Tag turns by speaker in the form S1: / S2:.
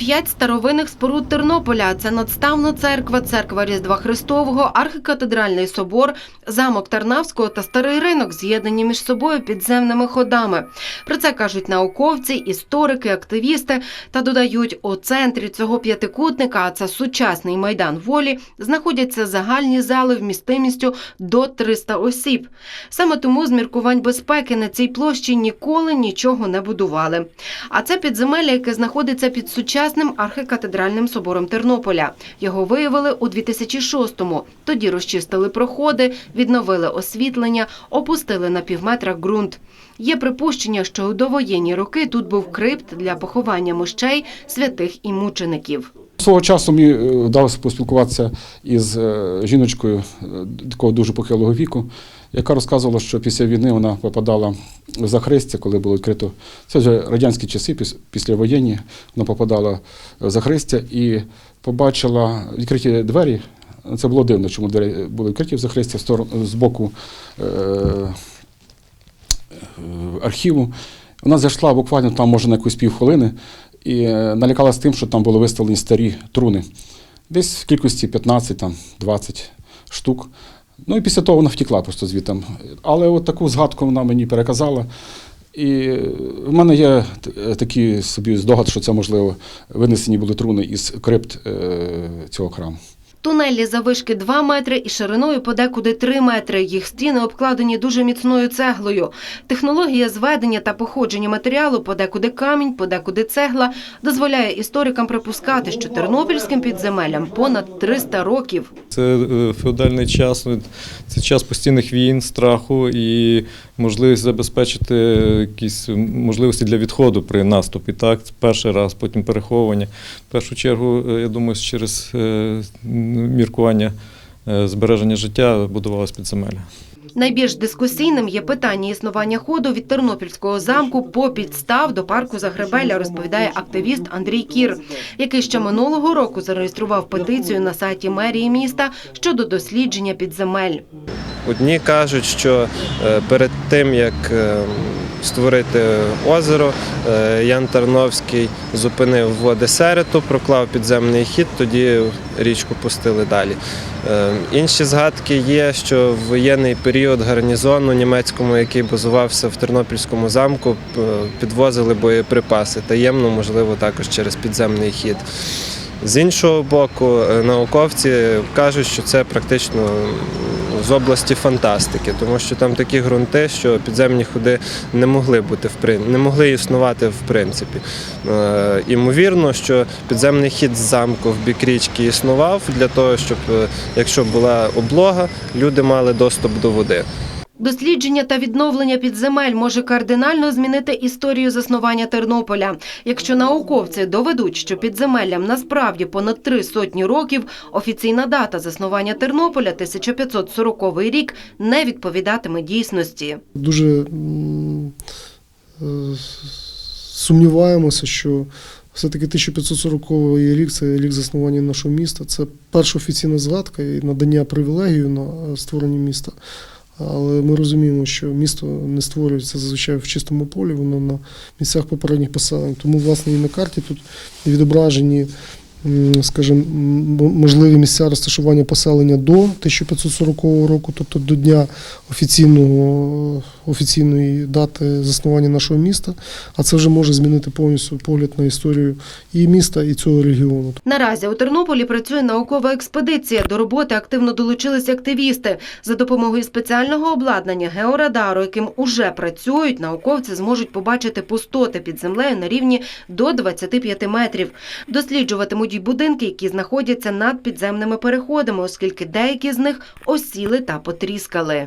S1: П'ять старовинних споруд Тернополя це надставна церква, церква Різдва Христового, архікатедральний собор, замок Тарнавського та старий ринок, з'єднані між собою підземними ходами. Про це кажуть науковці, історики, активісти та додають, у центрі цього п'ятикутника, а це сучасний майдан волі, знаходяться загальні зали вмістимістю до 300 осіб. Саме тому з міркувань безпеки на цій площі ніколи нічого не будували. А це підземелля, яке знаходиться під сучасним архікатедральним собором Тернополя. Його виявили у 2006-му. Тоді розчистили проходи, відновили освітлення, опустили на півметра ґрунт. Є припущення, що у довоєнні роки тут був крипт для поховання мощей, святих і мучеників.
S2: Свого часу мені е, вдалося поспілкуватися із е, жіночкою е, такого дуже похилого віку, яка розказувала, що після війни вона попадала в захрестя, коли було відкрито. Це вже радянські часи, піс- післявоєнні, вона попадала в захрестя і побачила відкриті двері. Це було дивно, чому двері були відкриті в захрестя з боку е, е, архіву. Вона зайшла буквально там, може, на якусь півхвилини і е, налякалась тим, що там були виставлені старі труни. Десь в кількості 15-20 штук. Ну і після того вона втекла просто звідти. Але от таку згадку вона мені переказала. І е, в мене є такий собі здогад, що це, можливо, винесені були труни із крипт е, цього храму.
S1: Тунелі завишки 2 метри і шириною подекуди 3 метри. Їх стіни обкладені дуже міцною цеглою. Технологія зведення та походження матеріалу, подекуди камінь, подекуди цегла, дозволяє історикам припускати, що тернопільським підземеллям понад 300 років.
S3: Це е, феодальний час, ну, це час постійних війн, страху і можливість забезпечити якісь можливості для відходу при наступі. Так, перший раз, потім переховування. В першу чергу, е, я думаю, через е, міркування збереження життя будувалось підземелля.
S1: Найбільш дискусійним є питання існування ходу від Тернопільського замку по підстав до парку Загребеля, розповідає активіст Андрій Кір, який ще минулого року зареєстрував петицію на сайті мерії міста щодо дослідження підземель.
S4: Одні кажуть, що е, перед тим як е, створити озеро, е, Ян Тарновський зупинив води Серету, проклав підземний хід, тоді річку пустили далі. Е, Інші згадки є, що в воєнний період гарнізону німецькому, який базувався в Тернопільському замку, підвозили боєприпаси таємно, можливо, також через підземний хід. З іншого боку, е, науковці кажуть, що це практично з області фантастики, тому що там такі ґрунти, що підземні ходи не могли бути в не могли існувати в принципі. Е, Імовірно, що підземний хід з замку в бік річки існував для того, щоб е, якщо була облога, люди мали доступ до води.
S1: Дослідження та відновлення підземель може кардинально змінити історію заснування Тернополя. Якщо науковці доведуть, що підземеллям насправді понад три сотні років, офіційна дата заснування Тернополя 1540 рік не відповідатиме дійсності.
S5: дуже е, сумніваємося, що все-таки 1540 рік це рік заснування нашого міста. Це перша офіційна згадка і надання привілегію на створення міста. Але ми розуміємо, що місто не створюється зазвичай в чистому полі, воно на місцях попередніх поселень. Тому, власне, і на карті тут відображені, скажімо, можливі місця розташування поселення до 1540 року, тобто до дня офіційного, офіційної дати заснування нашого міста. А це вже може змінити повністю погляд на історію і міста, і цього регіону.
S1: Наразі у Тернополі працює наукова експедиція. До роботи активно долучилися активісти. За допомогою спеціального обладнання георадару, яким уже працюють, науковці зможуть побачити пустоти під землею на рівні до 25 метрів. Досліджуватимуть й будинки, які знаходяться над підземними переходами, оскільки деякі з них осіли та потріскали.